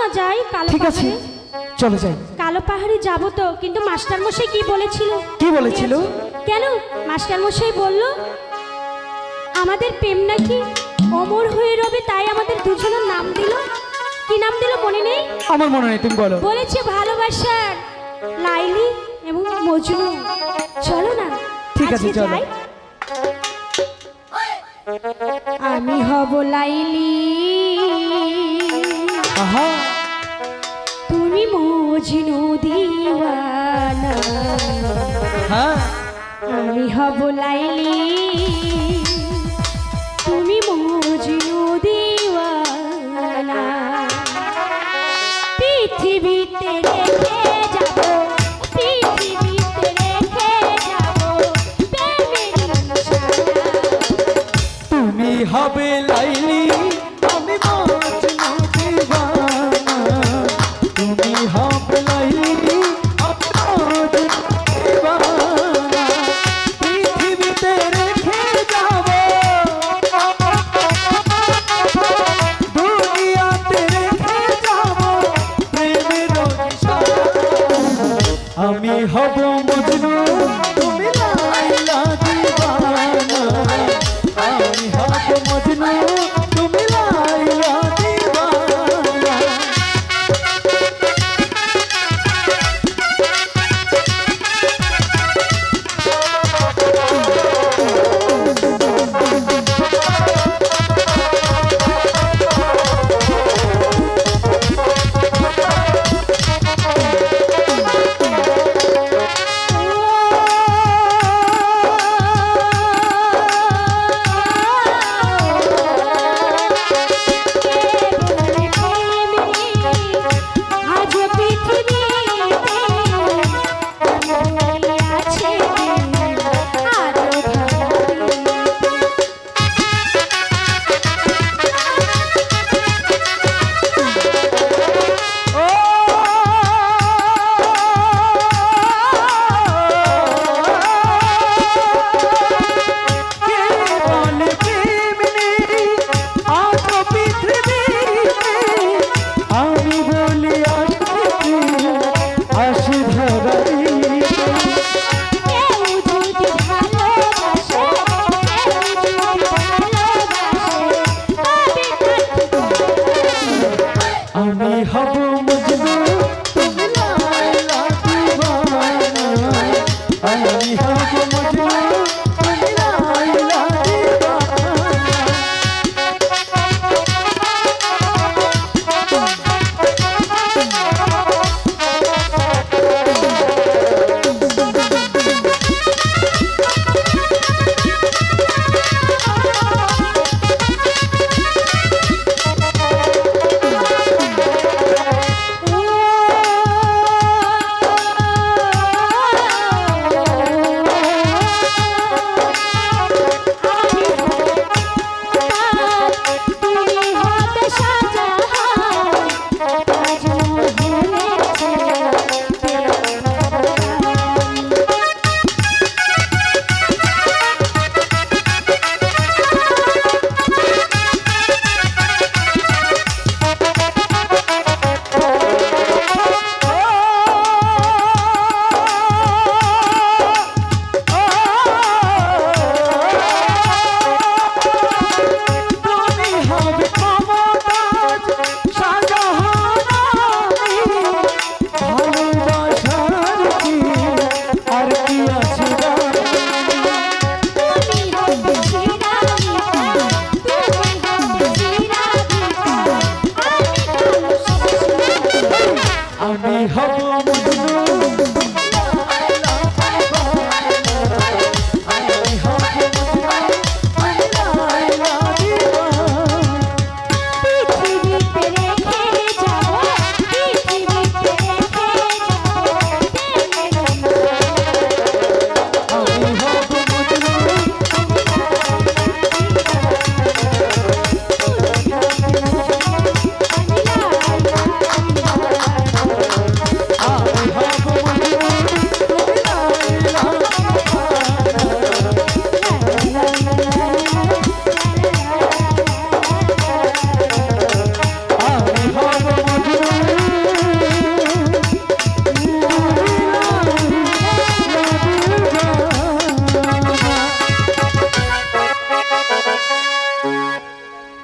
না যাই কালো ঠিক আছে পাহাড়ে। চলো যাই। কালো পাহাড়ে যাব তো কিন্তু মাস্টার মশাই কি বলেছিল? কি বলেছিল? কেন? মাস্টার মশাই বলল আমাদের প্রেম নাকি অমর হয়ে রবে তাই আমাদের দুজনের নাম দিল। কি নাম দিল মনে নেই? আমার মনে নেই তুমি বলো। বলেছে ভালোবাসার লাইলি এবং মজনু। চলো না ঠিক আছে, চলো। আমি হব লাইলি আহা। তুমি মজনু দিওয়ানা হ্যাঁ। আমি হব লাইলি। তুমি মজনু দিওয়ানা পৃথিবীতে রেখে যাব হবে লাইলি আমি